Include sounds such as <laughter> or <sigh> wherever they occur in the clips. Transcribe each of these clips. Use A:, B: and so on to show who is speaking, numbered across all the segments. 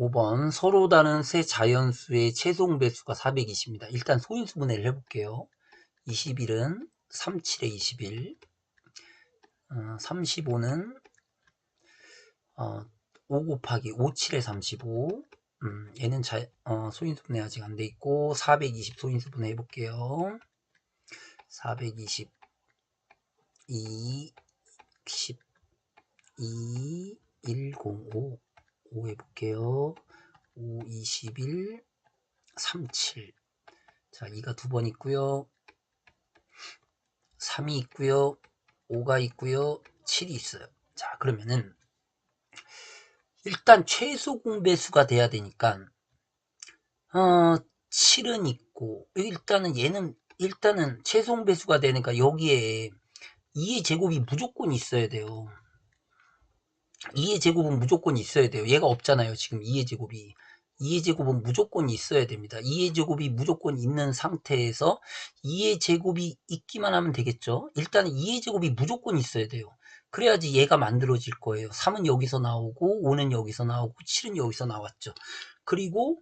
A: 5번 서로 다른 세 자연수의 최종 배수가 420입니다. 일단 소인수 분해를 해볼게요. 21은 37에 21, 어, 35는 어, 5 곱하기 57에 35, 음, 얘는 자, 어, 소인수 분해 아직 안 돼 있고 420 소인수 분해 해볼게요. 420, 2, 10, 2, 105 5 해볼게요. 5, 21, 37. 자, 2가 두 번 있고요. 3이 있고요. 5가 있고요. 7이 있어요. 자, 그러면은 일단 최소 공배수가 돼야 되니까 어, 7은 있고 일단은 얘는 일단은 최소 공배수가 되니까 여기에 2의 제곱이 무조건 있어야 돼요. 2의 제곱은 무조건 있어야 돼요. 얘가 없잖아요. 지금 2의 제곱이. 2의 제곱은 무조건 있어야 됩니다. 2의 제곱이 무조건 있는 상태에서 2의 제곱이 있기만 하면 되겠죠. 일단은 2의 제곱이 무조건 있어야 돼요. 그래야지 얘가 만들어질 거예요. 3은 여기서 나오고 5는 여기서 나오고 7은 여기서 나왔죠. 그리고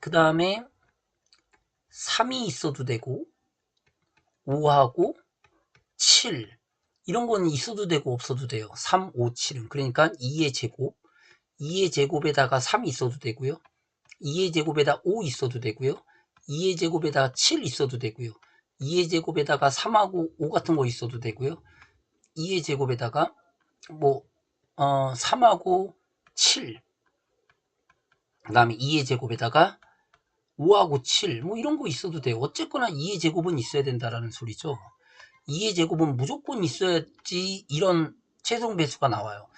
A: 그 다음에 3이 있어도 되고 5하고 7 이런 거는 있어도 되고 없어도 돼요. 3, 5, 7은. 그러니까 2의 제곱. 2의 제곱에다가 3 있어도 되고요. 2의 제곱에다 5 있어도 되고요. 2의 제곱에다 7 있어도 되고요. 2의 제곱에다가 3하고 5 같은 거 있어도 되고요. 2의 제곱에다가 뭐 어, 3하고 7. 그 다음에 2의 제곱에다가 5하고 7. 뭐 이런 거 있어도 돼요. 어쨌거나 2의 제곱은 있어야 된다라는 소리죠. 2의 제곱은 무조건 있어야지 이런 최종 배수가 나와요.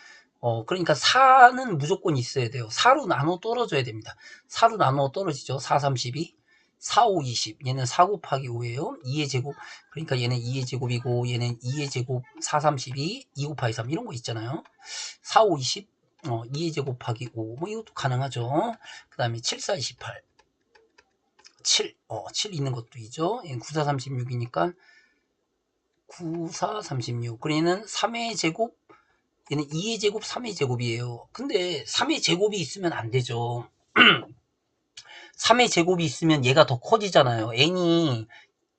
A: 어, 그러니까 4는 무조건 있어야 돼요. 4로 나눠 떨어져야 됩니다. 4로 나눠 떨어지죠. 4, 32. 4, 5, 20. 얘는 4 곱하기 5예요. 2의 제곱. 그러니까 얘는 2의 제곱이고 얘는 2의 제곱 4, 32. 2 곱하기 3. 이런 거 있잖아요. 4, 5, 20. 어, 2의 제곱 곱하기 5. 뭐 이것도 가능하죠. 그 다음에 7, 4, 28. 7. 어, 7 있는 것도 있죠. 얘는 9, 4, 36이니까 9, 4, 36. 그러면 3의 제곱, 얘는 2의 제곱, 3의 제곱이에요. 근데 3의 제곱이 있으면 안 되죠. <clears throat> 3의 제곱이 있으면 얘가 더 커지잖아요. n이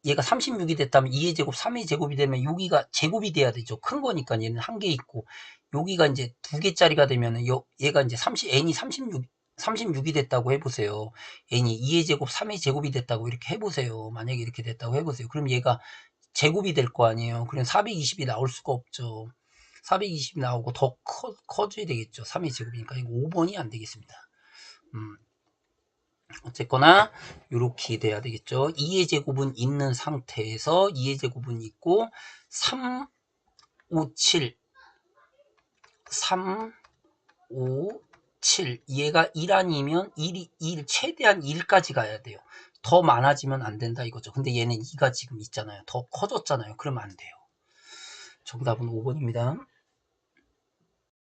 A: 얘가 36이 됐다면 2의 제곱, 3의 제곱이 되면 여기가 제곱이 돼야 되죠. 큰 거니까 얘는 한 개 있고 여기가 이제 두 개짜리가 되면은 얘가 이제 30, n이 36, 36이 됐다고 해보세요. n이 2의 제곱, 3의 제곱이 됐다고 이렇게 해보세요. 만약에 이렇게 됐다고 해보세요. 그럼 얘가 제곱이 될 거 아니에요. 그럼 420이 나올 수가 없죠. 420이 나오고 더 커, 커져야 되겠죠. 3의 제곱이니까 이거 5번이 안 되겠습니다. 음. 어쨌거나 이렇게 돼야 되겠죠. 2의 제곱은 있는 상태에서 2의 제곱은 있고 3, 5, 7 3, 5, 7 얘가 1 아니면 1이 1 최대한 1까지 가야 돼요. 더 많아지면 안 된다 이거죠. 근데 얘는 2가 지금 있잖아요. 더 커졌잖아요. 그러면 안 돼요. 정답은 5번입니다.